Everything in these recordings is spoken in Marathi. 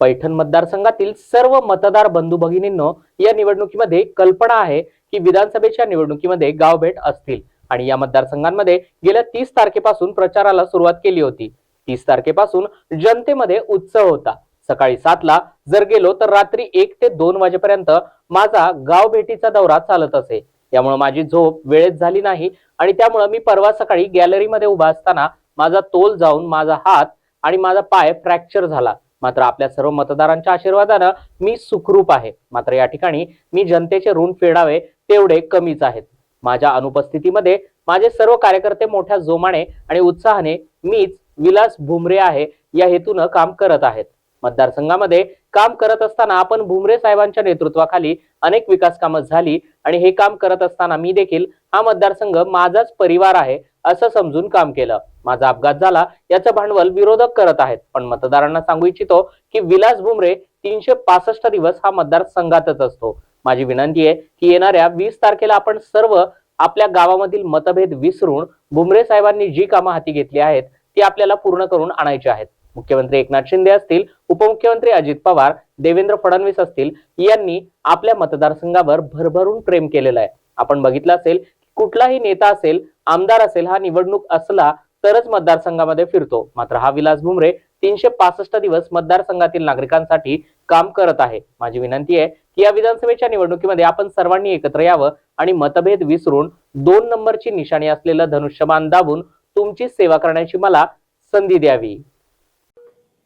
पैठण मतदारसंघातील सर्व मतदार बंधू भगिनींनो या निवडणुकीमध्ये कल्पना आहे की विधानसभेच्या निवडणुकीमध्ये गावभेट असतील. आणि या मतदारसंघांमध्ये गेल्या तीस तारखेपासून प्रचाराला सुरुवात केली होती. तीस तारखेपासून जनतेमध्ये उत्सव होता. सकाळी सातला जर गेलो तर रात्री एक ते दोन वाजेपर्यंत माझा गाव भेटीचा दौरा चालत असे. त्यामुळे माझी झोप वेळेत झाली नाही आणि त्यामुळे मी परवा सकाळी गॅलरीमध्ये उभा असताना माझा तोल जाऊन माझा हात आणि माझा पाय फ्रॅक्चर झाला. मात्र आपल्या सर्व मतदारांच्या आशीर्वादानं मी सुखरूप आहे. मात्र या ठिकाणी मी जनतेचे ऋण फेडावे तेवढे कमीच आहेत. माझ्या अनुपस्थितीमध्ये माझे सर्व कार्यकर्ते मोठ्या जोमाने आणि उत्साहाने मीच विलास भुमरे आहे या हेतूनं काम करत आहेत. मतदारसंघामध्ये काम करत असताना आपण भुमरे साहेबांच्या नेतृत्वाखाली अनेक विकास कामं झाली आणि हे काम करत असताना मी देखील हा मतदारसंघ माझाच परिवार आहे असं समजून काम केलं. माझा अपघात झाला याचं भांडवल विरोधक करत आहेत. पण मतदारांना सांगू इच्छितो की विलास भुमरे तीनशे पासष्ट दिवस हा मतदारसंघातच असतो. माझी विनंती आहे की येणाऱ्या वीस तारखेला आपण सर्व आपल्या गावामधील मतभेद विसरून भुमरे साहेबांनी जी कामं हाती घेतली आहेत ती आपल्याला पूर्ण करून आणायची आहेत. मुख्यमंत्री एकनाथ शिंदे असतील उपमुख्यमंत्री अजित पवार देवेंद्र फडणवीस असतील यांनी आपल्या मतदारसंघावर भरभरून प्रेम केलेलं आहे. आपण बघितलं असेल कुठलाही नेता असेल आमदार असेल हा निवडणूक असला तरच मतदारसंघामध्ये फिरतो. मात्र हा विलास भुमरे तीनशे पासष्ट दिवस मतदारसंघातील नागरिकांसाठी काम करत आहे. माझी विनंती आहे की या विधानसभेच्या निवडणुकीमध्ये आपण सर्वांनी एकत्र यावं आणि मतभेद विसरून दोन नंबरची निशाणी असलेलं धनुष्यबाण दाबून तुमची सेवा करण्याची मला संधी द्यावी.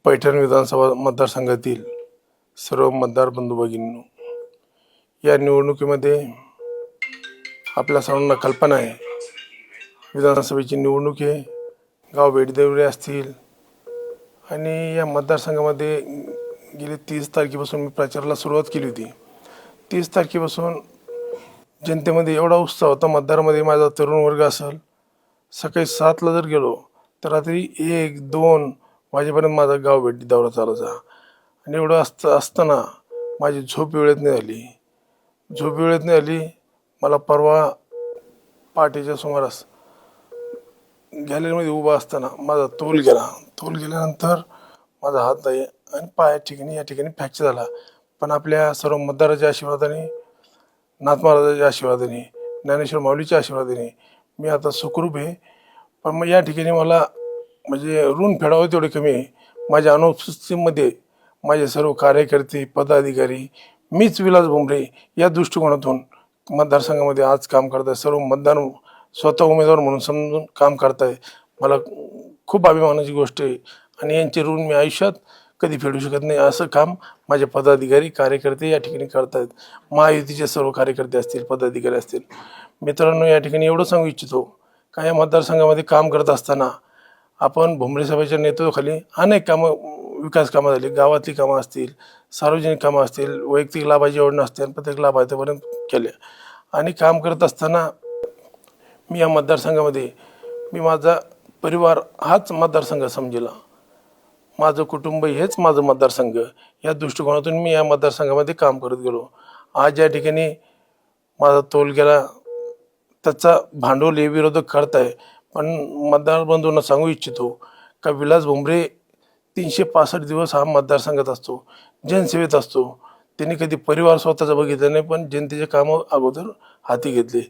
पैठण विधानसभा मतदारसंघातील सर्व मतदार बंधू भगिनींनो या निवडणुकीमध्ये आपल्या सर्वांना कल्पना आहे. विधानसभेची निवडणूक आहे. गाव भेटदेवरे असतील. आणि या मतदारसंघामध्ये गेले तीस तारखेपासून मी प्रचाराला सुरुवात केली होती. तीस तारखेपासून जनतेमध्ये एवढा उत्साह होता मतदारामध्ये माझा तरुण वर्ग असेल. सकाळी सातला जर गेलो तर रात्री एक दोन माझेपर्यंत माझा गाव भेटी दौरा चालायचा आणि एवढं असतं असताना माझी झोप वेळेत नाही आली. झोप वेळेत नाही आली मला परवा पहाटेच्या सुमारास गॅलरीमध्ये उभा असताना माझा तोल गेला. तोल गेल्यानंतर माझा हात नाही आणि पाया ठिकाणी या ठिकाणी फ्रॅक्चर झाला. पण आपल्या सर्व मतदाराच्या आशीर्वादाने नाथ महाराजाच्या आशीर्वादाने ज्ञानेश्वर माऊलीच्या आशीर्वादाने मी आता सुखरूप आहे. पण मग या ठिकाणी मला म्हणजे ऋण फेडावं तेवढे कमी आहे. माझ्या अनुपस्थितीमध्ये माझे सर्व कार्यकर्ते पदाधिकारी मीच विलास भुमरे या दृष्टिकोनातून मतदारसंघामध्ये आज काम करत आहे. सर्व मतदान स्वतः उमेदवार म्हणून समजून काम करत आहे. मला खूप अभिमानाची गोष्ट आहे आणि यांचे ऋण मी आयुष्यात कधी फेडू शकत नाही असं काम माझे पदाधिकारी कार्यकर्ते या ठिकाणी करत आहेत. महायुतीचे सर्व कार्यकर्ते असतील पदाधिकारी असतील. मित्रांनो या ठिकाणी एवढं सांगू इच्छितो का या मतदारसंघामध्ये काम करत असताना आपण भुमरे सभेच्या नेतृत्वाखाली अनेक कामं विकास कामं झाली. गावातली कामं असतील सार्वजनिक कामं असतील वैयक्तिक लाभाची योजना असतील प्रत्येक लाभार्थीपर्यंत केल्या आणि काम करत असताना मी या मतदारसंघामध्ये मी माझा परिवार हाच मतदारसंघ समजेला. माझं कुटुंब हेच माझं मतदारसंघ. या दृष्टिकोनातून मी या मतदारसंघामध्ये काम करत गेलो. आज या ठिकाणी माझा तोल गेला. त्याचा भांडवल हे विरोधक करताय. पण मतदार बंधूंना सांगू इच्छितो का विलास भुमरे तीनशे पासष्ट दिवस हा मतदारसंघात असतो जनसेवेत असतो. त्यांनी कधी परिवार स्वतःचा बघितला नाही पण जनतेचे कामं अगोदर हाती घेतले.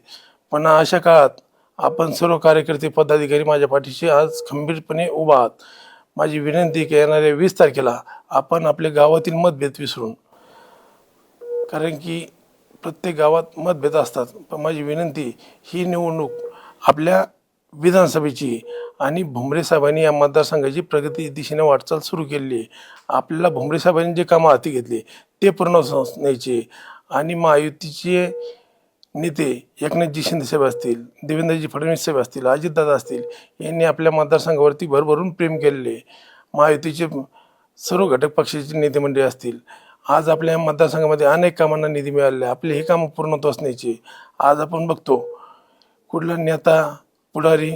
पण अशा काळात आपण सर्व कार्यकर्ते पदाधिकारी माझ्या पाठीशी आज खंबीरपणे उभा आहात. माझी विनंती की येणाऱ्या वीस तारखेला आपण आपल्या गावातील मतभेद विसरून कारण की प्रत्येक गावात मतभेद असतात. पण माझी विनंती ही निवडणूक आपल्या विधानसभेची आणि भुमरे साहेबांनी या मतदारसंघाची प्रगती दिशेने वाटचाल सुरू केली. आपल्याला भुमरे साहेबांनी जे कामं हाती घेतले ते पूर्ण न्यायचे. आणि महायुतीचे नेते एकनाथजी शिंदे साहेब असतील देवेंद्रजी फडणवीस साहेब असतील अजितदादा असतील यांनी आपल्या मतदारसंघावरती भरभरून प्रेम केलेले महायुतीचे सर्व घटक पक्षाचे नेते मंडळी असतील आज आपल्या मतदारसंघामध्ये अनेक कामांना निधी मिळाले. आपले हे कामं पूर्णत्वास न्यायचे आज आपण बघतो. कुठला नेता पुढारी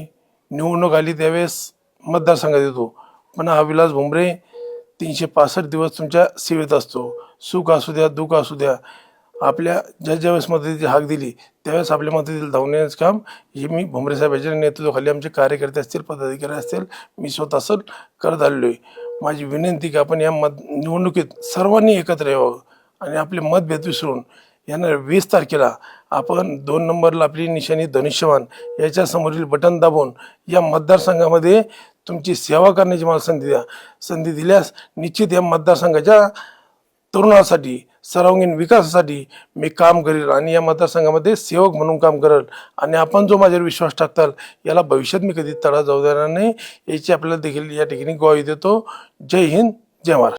निवडणूक आली त्यावेळेस मतदारसंघात येतो. पण हा विलास भुमरे तीनशे पासष्ट दिवस तुमच्या सेवेत असतो. सुख असू द्या दुःख असू द्या. आपल्या ज्या ज्यावेळेस मदतीची हाक दिली त्यावेळेस आपल्या मदतीला धावण्याचं काम हे मी भुमरे साहेबांच्या नेतृत्वाखाली आमचे कार्यकर्ते असतील पदाधिकारी असतील मी स्वतः असं करत आलेलो आहे माझी विनंती की आपण या मत निवडणुकीत सर्वांनी एकत्र यावं आणि आपले मतभेद विसरून यानं वीस तारखेला आपण दोन नंबरला आपली निशाणी धनुष्यवान याच्यासमोरील बटन दाबून या मतदारसंघामध्ये तुमची सेवा करण्याची मला संधी द्या. संधी दिल्यास निश्चित या मतदारसंघाच्या तरुणासाठी सर्वांगीण विकासासाठी मी काम करेल आणि या मतदारसंघामध्ये सेवक म्हणून काम करेल. आणि आपण जो माझ्यावर विश्वास टाकताल याला भविष्यात मी कधी तडा जाऊ देणार नाही याची आपल्याला देखील या ठिकाणी ग्वाही देतो. जय हिंद जय महाराष्ट्र.